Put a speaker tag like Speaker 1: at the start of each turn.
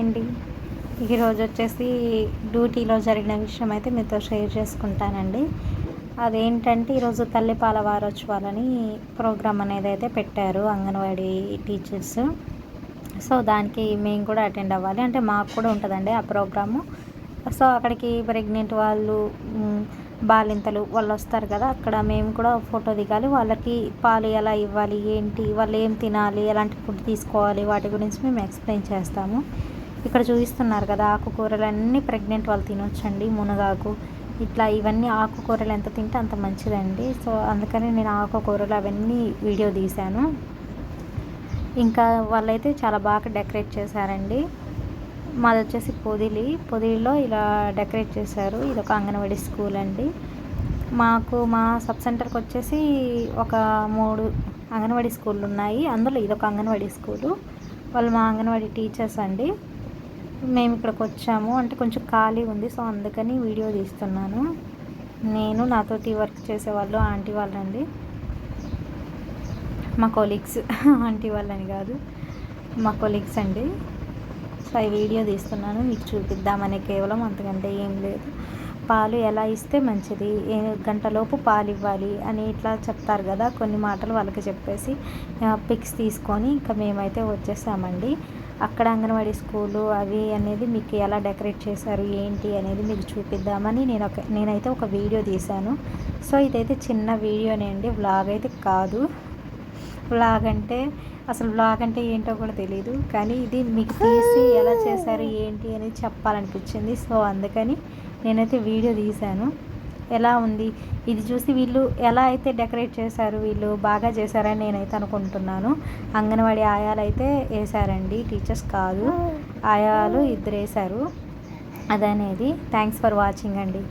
Speaker 1: అండి ఈరోజు వచ్చేసి డ్యూటీలో జరిగిన విషయం అయితే మీతో షేర్ చేసుకుంటానండి. అదేంటంటే ఈరోజు తల్లిపాల వారోత్సవాలని ప్రోగ్రామ్ అనేది అయితే పెట్టారు అంగన్వాడీ టీచర్స్. సో దానికి మేము కూడా అటెండ్ అవ్వాలి. అంటే మాకు కూడా ఉంటుందండి ఆ ప్రోగ్రాము. సో అక్కడికి ప్రెగ్నెంట్ వాళ్ళు బాలింతలు వాళ్ళు వస్తారు కదా అక్కడ మేము కూడా ఫోటో దిగాలి. వాళ్ళకి పాలు ఎలా ఇవ్వాలి ఏంటి వాళ్ళు ఏం తినాలి ఎలాంటి ఫుడ్ తీసుకోవాలి వాటి గురించి మేము ఎక్స్ప్లెయిన్ చేస్తాము. ఇక్కడ చూపిస్తున్నారు కదా ఆకుకూరలు అన్నీ ప్రెగ్నెంట్ వాళ్ళు తినొచ్చండి మునగాకు. ఇట్లా ఇవన్నీ ఆకుకూరలు ఎంత తింటే అంత మంచిదండి. సో అందుకని నేను ఆకుకూరలు అవన్నీ వీడియో తీశాను. ఇంకా వాళ్ళైతే చాలా బాగా డెకరేట్ చేశారండి. మాది వచ్చేసి పొదిలి. పొదిలిలో ఇలా డెకరేట్ చేశారు. ఇది ఒక అంగన్వాడీ స్కూల్ అండి. మాకు మా సబ్ సెంటర్కి వచ్చేసి ఒక మూడు అంగన్వాడీ స్కూళ్ళు ఉన్నాయి. అందులో ఇది ఒక అంగన్వాడీ స్కూలు. వాళ్ళు మా అంగన్వాడీ టీచర్స్ అండి. మేము ఇక్కడికి వచ్చాము అంటే కొంచెం ఖాళీ ఉంది. సో అందుకని వీడియో తీస్తున్నాను. నేను నాతోటి వర్క్ చేసేవాళ్ళు ఆంటీ వాళ్ళండి. మా కొలీగ్స్ ఆంటీ వాళ్ళని కాదు. మా కొలీగ్స్ అండి. సో ఈ వీడియో తీస్తున్నాను. మీకు చూపిద్దామని కేవలం అంతకంటే ఏం లేదు. పాలు ఎలా ఇస్తే మంచిది? ఏ గంటలోపు పాలు ఇవ్వాలి? అని ఇట్లా చెప్తారు కదా. కొన్ని మాటలు వాళ్ళకి చెప్పేసి పిక్స్ తీసుకొని ఇంకా మేమైతే వచ్చేసామండి. అక్కడ అంగన్వాడీ స్కూలు అవి అనేది మీకు ఎలా డెకరేట్ చేశారు ఏంటి అనేది మీకు చూపిద్దామని నేను ఒక నేనైతే ఒక వీడియో తీశాను. సో ఇదైతే చిన్న వీడియోనే అండి వ్లాగ్ అయితే కాదు. వ్లాగ్ అంటే అసలు వ్లాగ్ అంటే ఏంటో కూడా తెలియదు కానీ ఇది మీకు తీసి ఎలా చేశారు ఏంటి అనేది చెప్పాలనిపించింది. సో అందుకని నేనైతే వీడియో తీశాను. ఎలా ఉంది? ఇది చూసి వీళ్ళు ఎలా అయితే డెకరేట్ చేశారు వీళ్ళు బాగా చేశారని నేనైతే అనుకుంటున్నాను. అంగన్వాడీ ఆయాలు అయితే వేశారండి. టీచర్స్ కాదు. ఆయాలు ఇద్దరు వేశారు అదనేది. థ్యాంక్స్ ఫర్ వాచింగ్ అండి.